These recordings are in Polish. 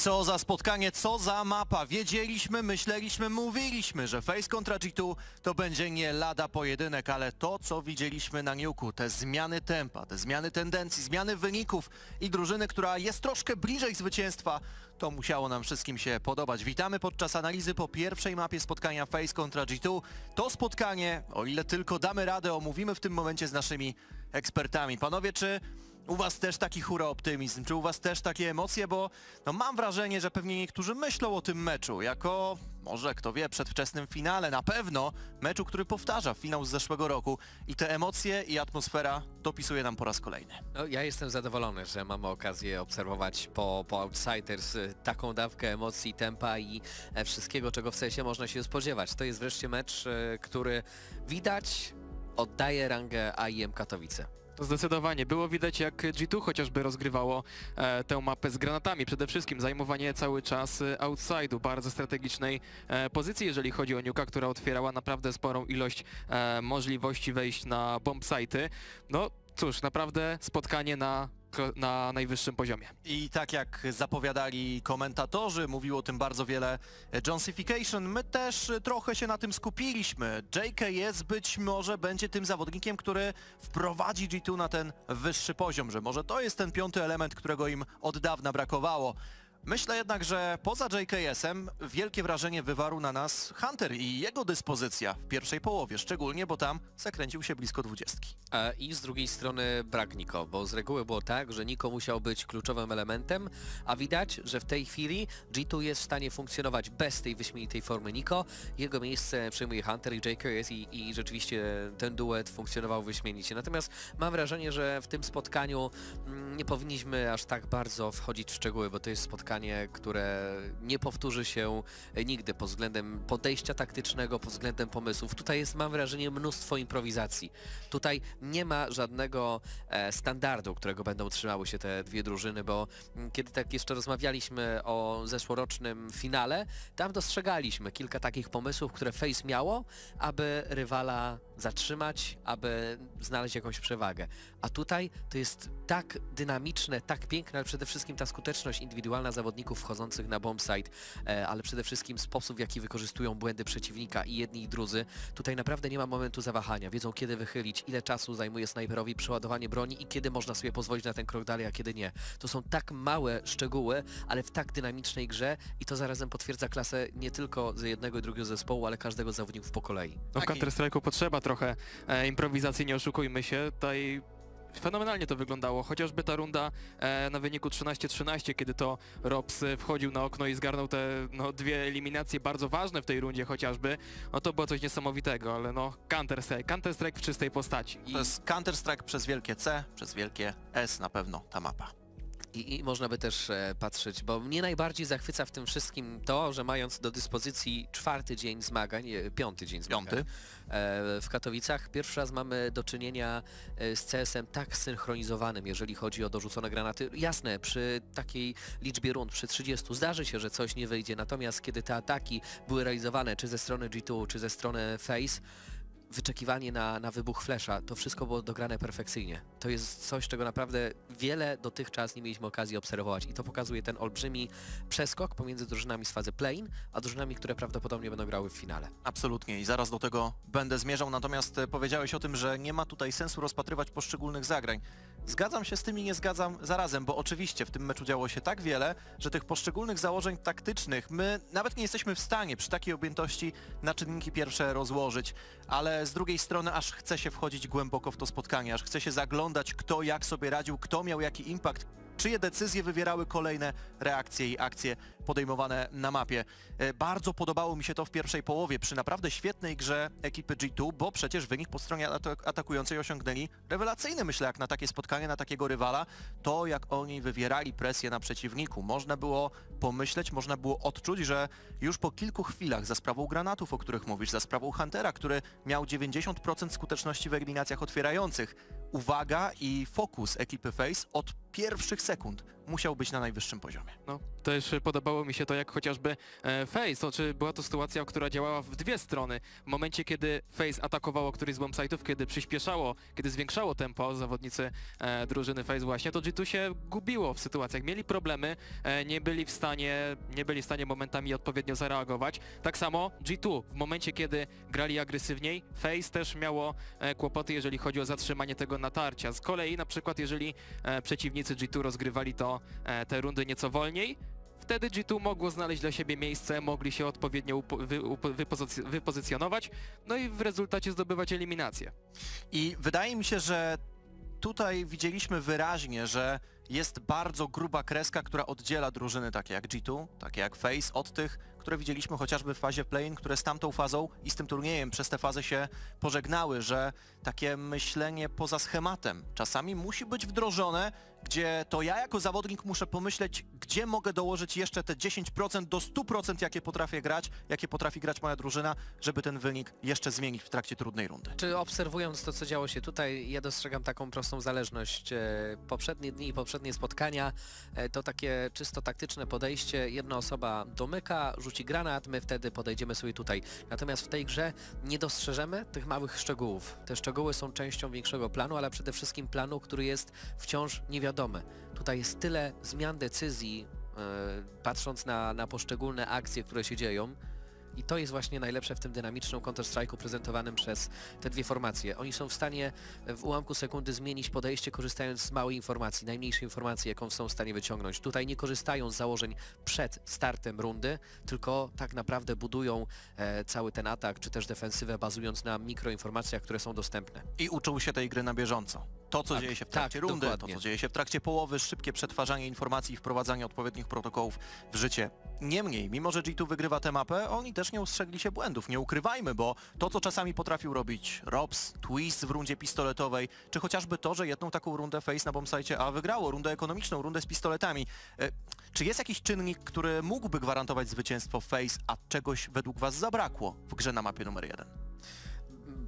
Co za spotkanie, co za mapa. Wiedzieliśmy, myśleliśmy, mówiliśmy, że Face kontra G2 to będzie nie lada pojedynek, ale to, co widzieliśmy na Niuku, te zmiany tempa, te zmiany tendencji, zmiany wyników i drużyny, która jest troszkę bliżej zwycięstwa, to musiało nam wszystkim się podobać. Witamy podczas analizy po pierwszej mapie spotkania Face kontra G2. To spotkanie, o ile tylko damy radę, omówimy w tym momencie z naszymi ekspertami. Panowie, czy u was też taki hura optymizm, czy u was też takie emocje, bo no mam wrażenie, że pewnie niektórzy myślą o tym meczu jako, może kto wie, przedwczesnym finale, na pewno meczu, który powtarza finał z zeszłego roku i te emocje i atmosfera dopisuje nam po raz kolejny. No, ja jestem zadowolony, że mamy okazję obserwować po, po Outsiders y, taką dawkę emocji, tempa i e, wszystkiego, czego w sensie można się spodziewać. To jest wreszcie mecz, e, który widać oddaje rangę AIM Katowice. To zdecydowanie. Było widać jak G2 chociażby rozgrywało e, tę mapę z granatami. Przede wszystkim zajmowanie cały czas e, outside'u, bardzo strategicznej e, pozycji, jeżeli chodzi o Nuka, która otwierała naprawdę sporą ilość e, możliwości wejść na bomb site'y. No cóż, naprawdę spotkanie na, na najwyższym poziomie. I tak jak zapowiadali komentatorzy, mówiło o tym bardzo wiele Johnsification, my też trochę się na tym skupiliśmy. JKS być może będzie tym zawodnikiem, który wprowadzi G2 na ten wyższy poziom, że może to jest ten piąty element, którego im od dawna brakowało. Myślę jednak, że poza JKS-em wielkie wrażenie wywarł na nas Hunter i jego dyspozycja w pierwszej połowie, szczególnie, bo tam zakręcił się blisko dwudziestki. E, I z drugiej strony brak Niko, bo z reguły było tak, że Niko musiał być kluczowym elementem, a widać, że w tej chwili G2 jest w stanie funkcjonować bez tej wyśmienitej formy Niko. Jego miejsce przejmuje Hunter i JKS i, i rzeczywiście ten duet funkcjonował wyśmienicie. Natomiast mam wrażenie, że w tym spotkaniu mm, nie powinniśmy aż tak bardzo wchodzić w szczegóły, bo to jest spotkanie, które nie powtórzy się nigdy pod względem podejścia taktycznego, pod względem pomysłów. Tutaj jest, mam wrażenie, mnóstwo improwizacji. Tutaj nie ma żadnego e, standardu, którego będą trzymały się te dwie drużyny, bo mm, kiedy tak jeszcze rozmawialiśmy o zeszłorocznym finale, tam dostrzegaliśmy kilka takich pomysłów, które Face miało, aby rywala zatrzymać, aby znaleźć jakąś przewagę. A tutaj to jest tak dynamiczne, tak piękne, ale przede wszystkim ta skuteczność indywidualna zawodników wchodzących na bombsite, e, ale przede wszystkim sposób, w jaki wykorzystują błędy przeciwnika i jedni i drudzy. Tutaj naprawdę nie ma momentu zawahania. Wiedzą, kiedy wychylić, ile czasu zajmuje snajperowi przeładowanie broni i kiedy można sobie pozwolić na ten krok dalej, a kiedy nie. To są tak małe szczegóły, ale w tak dynamicznej grze i to zarazem potwierdza klasę nie tylko z jednego i drugiego zespołu, ale każdego z zawodników po kolei. No w Taki- Counter-Strike'u potrzeba trochę e, improwizacji, nie oszukujmy się. Tutaj fenomenalnie to wyglądało. Chociażby ta runda e, na wyniku 13-13, kiedy to Robs e, wchodził na okno i zgarnął te no, dwie eliminacje bardzo ważne w tej rundzie chociażby, no to było coś niesamowitego, ale no Counter-Strike, Counter-Strike w czystej postaci. I- To jest Counter-Strike przez wielkie C, przez wielkie S na pewno ta mapa. I, I można by też e, patrzeć, bo mnie najbardziej zachwyca w tym wszystkim to, że mając do dyspozycji czwarty dzień zmagań, e, piąty dzień zmagań Piąty. e, w Katowicach, pierwszy raz mamy do czynienia e, z CS-em tak synchronizowanym, jeżeli chodzi o dorzucone granaty. Jasne, przy takiej liczbie rund, przy 30, zdarzy się, że coś nie wyjdzie, natomiast kiedy te ataki były realizowane czy ze strony G2, czy ze strony Face, wyczekiwanie na, na wybuch flesza, to wszystko było dograne perfekcyjnie. To jest coś, czego naprawdę wiele dotychczas nie mieliśmy okazji obserwować i to pokazuje ten olbrzymi przeskok pomiędzy drużynami z fazy play a drużynami, które prawdopodobnie będą grały w finale. Absolutnie i zaraz do tego będę zmierzał, natomiast powiedziałeś o tym, że nie ma tutaj sensu rozpatrywać poszczególnych zagrań. Zgadzam się z tym i nie zgadzam zarazem, bo oczywiście w tym meczu działo się tak wiele, że tych poszczególnych założeń taktycznych my nawet nie jesteśmy w stanie przy takiej objętości na czynniki pierwsze rozłożyć, ale z drugiej strony aż chce się wchodzić głęboko w to spotkanie, aż chce się zaglądać kto jak sobie radził, kto miał jaki impact, czyje decyzje wywierały kolejne reakcje i akcje podejmowane na mapie. E, Bardzo podobało mi się to w pierwszej połowie przy naprawdę świetnej grze ekipy G2, bo przecież wynik po stronie atak- atakującej osiągnęli rewelacyjny, myślę, jak na takie spotkanie, na takiego rywala, to jak oni wywierali presję na przeciwniku. Można było pomyśleć, można było odczuć, że już po kilku chwilach za sprawą granatów, o których mówisz, za sprawą Huntera, który miał 90% skuteczności w eliminacjach otwierających, uwaga i fokus ekipy Face od pierwszych sekund musiał być na najwyższym poziomie. No, też podobało mi się to, jak chociażby e, Face, to czy była to sytuacja, która działała w dwie strony. W momencie, kiedy Face atakowało któryś z bombsite'ów, kiedy przyspieszało, kiedy zwiększało tempo zawodnicy e, drużyny Face właśnie, to G2 się gubiło w sytuacjach. Mieli problemy, e, nie byli w stanie, nie byli w stanie momentami odpowiednio zareagować. Tak samo G2, w momencie, kiedy grali agresywniej, Face też miało e, kłopoty, jeżeli chodzi o zatrzymanie tego natarcia. Z kolei na przykład, jeżeli e, przeciwnicy G2 rozgrywali to e, te rundy nieco wolniej, wtedy G2 mogło znaleźć dla siebie miejsce, mogli się odpowiednio wy, wypozyc- wypozycjonować, no i w rezultacie zdobywać eliminację. I wydaje mi się, że tutaj widzieliśmy wyraźnie, że jest bardzo gruba kreska, która oddziela drużyny takie jak G2, takie jak FaZe od tych, które widzieliśmy chociażby w fazie play-in, które z tamtą fazą i z tym turniejem przez tę fazę się pożegnały, że takie myślenie poza schematem czasami musi być wdrożone, gdzie to ja jako zawodnik muszę pomyśleć, gdzie mogę dołożyć jeszcze te 10% do 100%, jakie potrafię grać, jakie potrafi grać moja drużyna, żeby ten wynik jeszcze zmienić w trakcie trudnej rundy. Czy obserwując to, co działo się tutaj, ja dostrzegam taką prostą zależność. E, Poprzednie dni i poprzednie spotkania e, to takie czysto taktyczne podejście. Jedna osoba domyka, rzuci granat, my wtedy podejdziemy sobie tutaj. Natomiast w tej grze nie dostrzeżemy tych małych szczegółów. Te szczegóły są częścią większego planu, ale przede wszystkim planu, który jest wciąż niewiadomy. Tutaj jest tyle zmian decyzji, e, patrząc na, na poszczególne akcje, które się dzieją. I to jest właśnie najlepsze w tym dynamicznym Counter-Strike'u prezentowanym przez te dwie formacje. Oni są w stanie w ułamku sekundy zmienić podejście, korzystając z małej informacji, najmniejszej informacji, jaką są w stanie wyciągnąć. Tutaj nie korzystają z założeń przed startem rundy, tylko tak naprawdę budują e, cały ten atak, czy też defensywę, bazując na mikroinformacjach, które są dostępne. i uczył się tej gry na bieżąco. To, co Tak, dzieje się w tak, trakcie rundy, dokładnie. to, co dzieje się w trakcie połowy, szybkie przetwarzanie informacji i wprowadzanie odpowiednich protokołów w życie. Niemniej, mimo że G2 wygrywa tę mapę, oni też nie ustrzegli się błędów. Nie ukrywajmy, bo to, co czasami potrafił robić Robs, Twist w rundzie pistoletowej, czy chociażby to, że jedną taką rundę Face na bombsite A wygrało, rundę ekonomiczną, rundę z pistoletami. E, Czy jest jakiś czynnik, który mógłby gwarantować zwycięstwo Face, a czegoś według was zabrakło w grze na mapie numer jeden?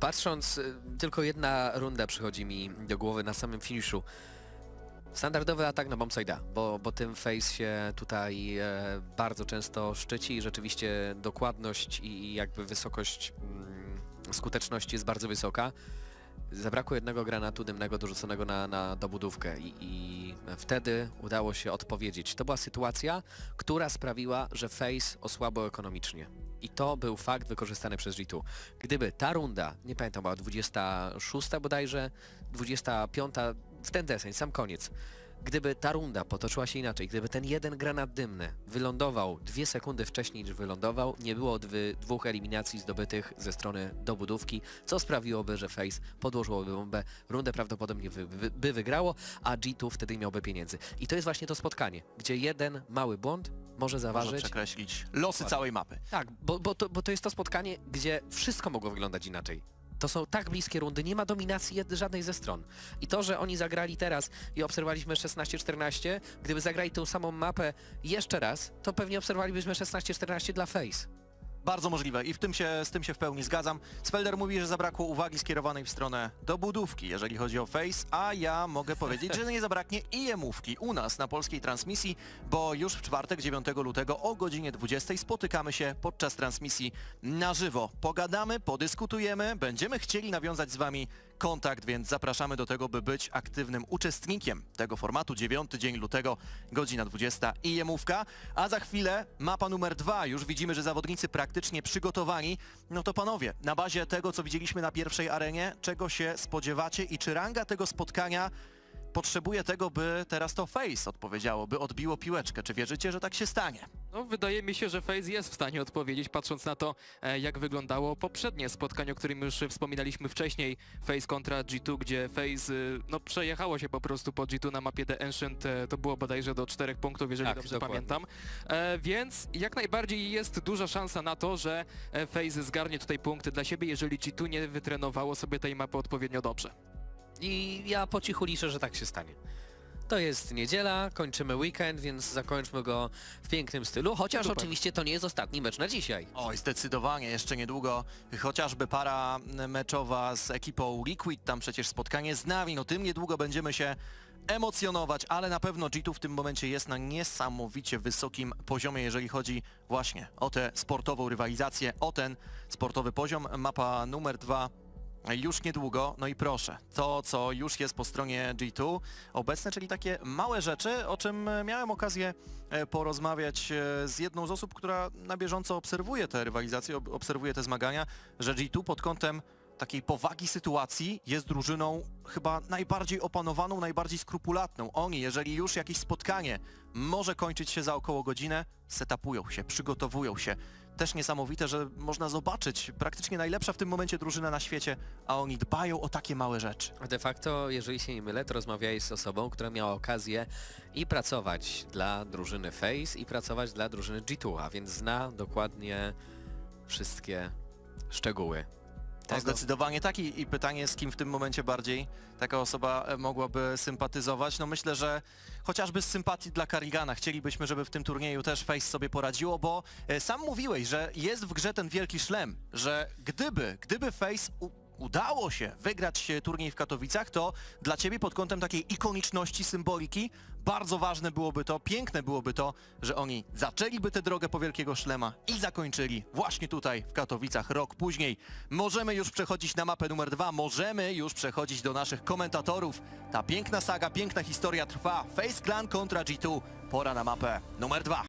Patrząc, y, tylko jedna runda przychodzi mi do głowy na samym finiszu. Standardowy atak na bombside'a, bo, bo tym Face się tutaj e, bardzo często szczyci i rzeczywiście dokładność i jakby wysokość mm, skuteczności jest bardzo wysoka. Zabrakło jednego granatu dymnego dorzuconego na, na dobudówkę i, i wtedy udało się odpowiedzieć. To była sytuacja, która sprawiła, że Face osłabł ekonomicznie. I to był fakt wykorzystany przez G2. Gdyby ta runda, nie pamiętam, była 26 bodajże, 25, w ten deseń, sam koniec. Gdyby ta runda potoczyła się inaczej, gdyby ten jeden granat dymny wylądował dwie sekundy wcześniej niż wylądował, nie było dwy, dwóch eliminacji zdobytych ze strony dobudówki, co sprawiłoby, że Face podłożyłoby bombę, rundę prawdopodobnie wy, wy, by wygrało, a G2 wtedy miałby pieniędzy. I to jest właśnie to spotkanie, gdzie jeden mały błąd może Może zaważyć przekreślić losy całej mapy. tak, bo, bo, to, bo to jest to spotkanie, gdzie wszystko mogło wyglądać inaczej. To są tak bliskie rundy, nie ma dominacji żadnej ze stron. I to, że oni zagrali teraz i obserwowaliśmy 16-14, gdyby zagrali tą samą mapę jeszcze raz, to pewnie obserwowalibyśmy 16-14 dla Face. Bardzo możliwe i w tym się, z tym się w pełni zgadzam. Sfelder mówi, że zabrakło uwagi skierowanej w stronę dobudówki, jeżeli chodzi o Face, a ja mogę powiedzieć, że nie zabraknie i jemówki u nas na polskiej transmisji, bo już w czwartek 9 lutego o godzinie 20 spotykamy się podczas transmisji na żywo. Pogadamy, podyskutujemy, będziemy chcieli nawiązać z Wami kontakt, więc zapraszamy do tego, by być aktywnym uczestnikiem tego formatu. 9 dzień lutego, godzina 20 i jemówka. A za chwilę mapa numer dwa. Już widzimy, że zawodnicy praktycznie przygotowani. No to panowie, na bazie tego, co widzieliśmy na pierwszej arenie, czego się spodziewacie i czy ranga tego spotkania potrzebuje tego, by teraz to Face odpowiedziało, by odbiło piłeczkę. Czy wierzycie, że tak się stanie? No, wydaje mi się, że FaZe jest w stanie odpowiedzieć, patrząc na to, e, jak wyglądało poprzednie spotkanie, o którym już wspominaliśmy wcześniej, FaZe kontra G2, gdzie FaZe e, no, przejechało się po prostu po G2 na mapie The Ancient, e, to było bodajże do czterech punktów, jeżeli Tak, dobrze dokładnie. pamiętam. E, więc jak najbardziej jest duża szansa na to, że e, FaZe zgarnie tutaj punkty dla siebie, jeżeli G2 nie wytrenowało sobie tej mapy odpowiednio dobrze. I ja po cichu liczę, że tak się stanie. To jest niedziela, kończymy weekend, więc zakończmy go w pięknym stylu, chociaż Super. oczywiście to nie jest ostatni mecz na dzisiaj. Oj, zdecydowanie, jeszcze niedługo chociażby para meczowa z ekipą Liquid, tam przecież spotkanie z Navi, no tym niedługo będziemy się emocjonować, ale na pewno G2 w tym momencie jest na niesamowicie wysokim poziomie, jeżeli chodzi właśnie o tę sportową rywalizację, o ten sportowy poziom. Mapa numer dwa już niedługo, no i proszę, to co już jest po stronie G2 obecne, czyli takie małe rzeczy, o czym miałem okazję e, porozmawiać e, z jedną z osób, która na bieżąco obserwuje te rywalizacje, ob- obserwuje te zmagania, że G2 pod kątem takiej powagi sytuacji jest drużyną chyba najbardziej opanowaną, najbardziej skrupulatną. Oni, jeżeli już jakieś spotkanie może kończyć się za około godzinę, setupują się, przygotowują się. Też niesamowite, że można zobaczyć praktycznie najlepsza w tym momencie drużyna na świecie, a oni dbają o takie małe rzeczy. De facto, jeżeli się nie mylę, to rozmawiałeś z osobą, która miała okazję i pracować dla drużyny Face i pracować dla drużyny G2, a więc zna dokładnie wszystkie szczegóły. Tego. zdecydowanie tak i, i pytanie, z kim w tym momencie bardziej taka osoba e, mogłaby sympatyzować. No myślę, że chociażby z sympatii dla Karigana chcielibyśmy, żeby w tym turnieju też Face sobie poradziło, bo e, sam mówiłeś, że jest w grze ten wielki szlem, że gdyby, gdyby Face udało się wygrać turniej w Katowicach, to dla ciebie pod kątem takiej ikoniczności, symboliki, bardzo ważne byłoby to, piękne byłoby to, że oni zaczęliby tę drogę po wielkiego szlema i zakończyli właśnie tutaj w Katowicach rok później. Możemy już przechodzić na mapę numer dwa, możemy już przechodzić do naszych komentatorów. Ta piękna saga, piękna historia trwa. Face Clan kontra G2. Pora na mapę numer dwa.